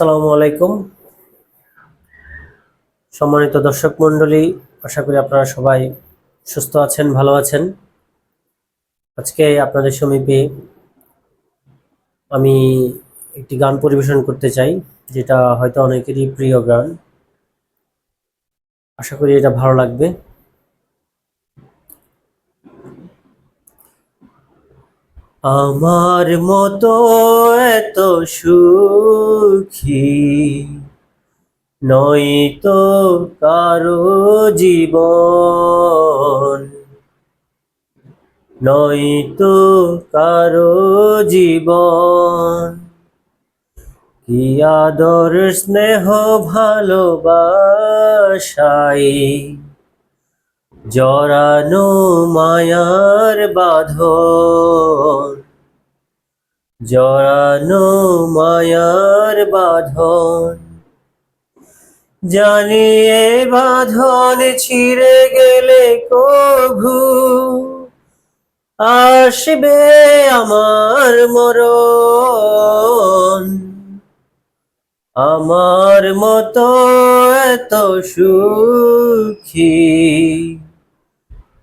আসসালামু আলাইকুম। সম্মানিত দর্শক মণ্ডলী, আশা করি আপনারা সবাই সুস্থ আছেন, ভালো আছেন। আজকে আপনাদের সমীপে আমি একটি গান পরিবেশন করতে চাই, যেটা হয়তো অনেকেরই প্রিয় গান। আশা করি এটা ভালো লাগবে। আমার মতো এত সুখী নয়তো কারও জীবন। নয়তো কারও জীবন। কি আদর স্নেহ ভালোবাসাই জরানো মায়ার বাঁধন। জরানো মায়ার বাঁধন। জানিয়ে বাঁধন ছিঁড়ে গেলে কভু, আসবে আমার মরণ। আমার মতো এত সুখী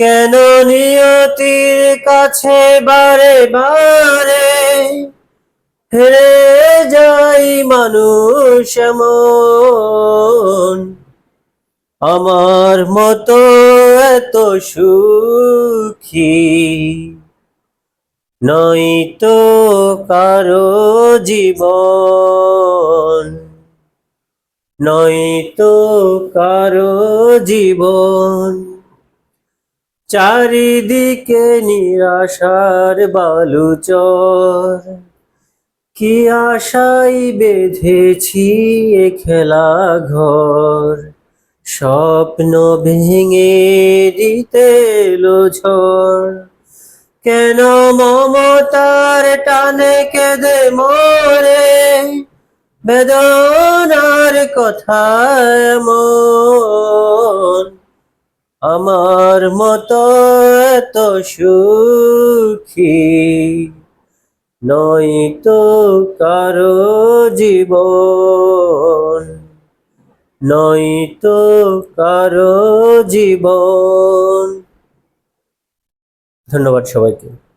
কেন নিয়তির কাছে বারে বারে হেরে যাই মানুষ এমন? আমার মতো এত সুখী নয়তো কারও জীবন। নয়তো কারও জীবন। চারিদিকে নিরাশার বালুচর। কি আশাই বেঁধেছি এ খেলা ঘর। স্বপ্ন ভেঙে দিতে এলো ঝড়। কেন মমতার টানে কেঁদে মরে? বেদনার কথা এমন। আমার মতো এত সুখী নয়তো কারও জীবন নয়তো কারও জীবন। ধন্যবাদ সবাইকে।